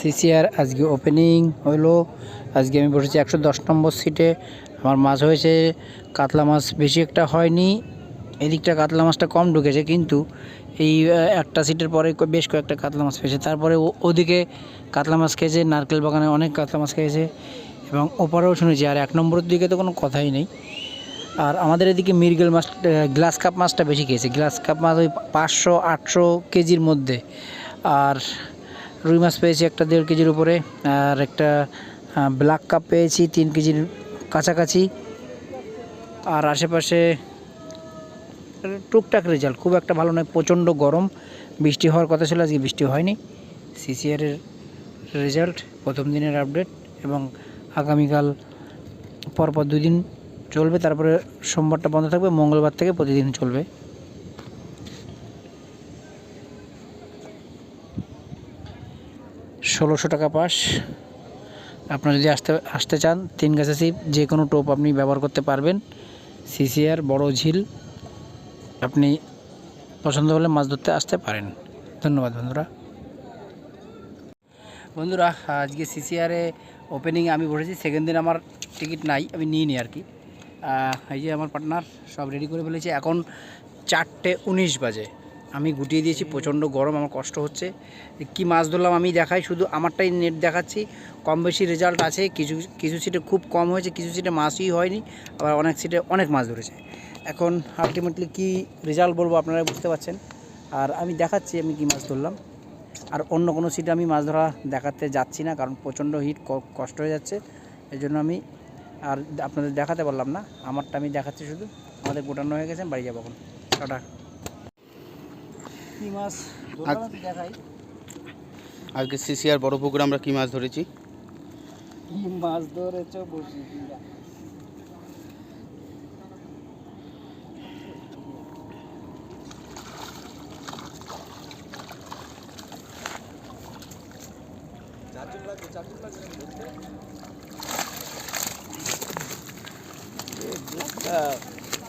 CCR, আজকে opening হলো আজকে আমি বসেছি একশো দশ নম্বর সিটে আমার মাছ হয়েছে, কাতলা মাছ বেশি একটা হয়নি। এদিকটা কাতলা মাছটা কম ঢুকেছে, কিন্তু এই একটা সিটের পরে বেশ কয়েকটা কাতলা মাছ পেয়েছে। তারপরে ওদিকে কাতলা মাছ খেয়েছে, নারকেল বাগানে অনেক কাতলা মাছ খেয়েছে। এবং ওপারেও শুনেছি, আর এক নম্বরের দিকে তো কোনো কথাই নেই। আর আমাদের এদিকে মিরগেল মাছ গ্লাস কাপ মাছটা বেশি খেয়েছে। গ্লাস কাপ মাছ ওই পাঁচশো, আটশো কেজির মধ্যে। আর রুই মাছ পেয়েছি একটা দেড় কেজির উপরে, আর একটা ব্ল্যাক কাপ পেয়েছি তিন কেজির কাছাকাছি। আর আশেপাশে টুকটাক রেজাল্ট, খুব একটা ভালো নয়, প্রচণ্ড গরম, বৃষ্টি হওয়ার কথা ছিল, আজকে বৃষ্টি হয়নি। সিসিআরের রেজাল্ট, প্রথম দিনের আপডেট, এবং আগামীকাল পরপর দুই দিন চলবে, তারপরে সোমবারটা বন্ধ থাকবে, মঙ্গলবার থেকে প্রতিদিন চলবে। ষোলোশো টাকা পাস। আপনারা যদি আসতে আসতে চান, তিন গাছে সিপ যে কোনো টোপ আপনি ব্যবহার করতে পারবেন। সিসিআর, বড় ঝিল, আপনি পছন্দ হলে মাছ ধরতে আসতে পারেন। ধন্যবাদ বন্ধুরা। বন্ধুরা, আজকে সিসিআরে ওপেনিং আমি বসেছি সেকেন্ড দিন আমার টিকিট নাই, আমি নিয়ে নিই আর কি। এই যে আমার পার্টনার সব রেডি করে ফেলেছি। এখন চারটে উনিশ বাজে। আমি গুটিয়ে দিয়েছি, প্রচণ্ড গরম, আমার কষ্ট হচ্ছে। কি মাছ ধরলাম আমি দেখাই, শুধু আমারটাই নেট দেখাচ্ছি। কম বেশি রেজাল্ট আছে, কিছু কিছু সিটে খুব কম হয়েছে, কিছু সিটে মাছই হয়নি, আবার অনেক সিটে অনেক মাছ ধরেছে। এখন আলটিমেটলি কি রেজাল্ট বলব আপনারা বুঝতে পারছেন? আর আমি দেখাচ্ছি আমি কি মাছ ধরলাম। আর অন্য কোনো সিটে আমি মাছ ধরা দেখাতে যাচ্ছি না, কারণ প্রচণ্ড হিট কষ্ট হয়ে যাচ্ছে। এই জন্য আমি আর আপনাদের দেখাতে পারলাম না, আমারটা আমি দেখাচ্ছি শুধু। আমাদের গোটানো হয়ে গেছে বাড়ি যাব এখন। টাটা। কি মাছ? দেখাই। আজকে সিসিআর বড় পুকুরে আমরা কি মাছ ধরেছি? কি মাছ ধরেছ বসি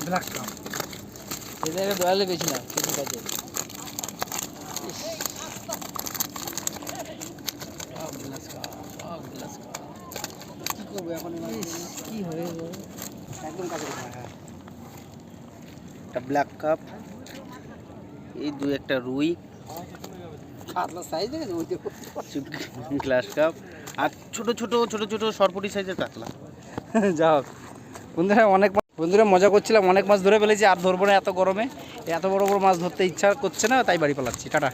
ব্ল্যাক কাপ জায়গায় দয়ালে বেশি না কিছু কাজে কি করব এখন কি হয়ে একদম কাছে একটা ব্ল্যাক কাপ এই দু একটা রুই গ্লাস কাপ আর ছোট ছোট ছোট ছোট সরপটি সাইজের কাতলা। যাও বন্ধুরা অনেক বন্ধুরা মজা করছিলাম অনেক মাছ ধরে ফেলেছি আর ধরবো না এত গরমে। এত বড় বড় মাছ ধরতে ইচ্ছা করছে না তাই বাড়ি পালাচ্ছি টাটা।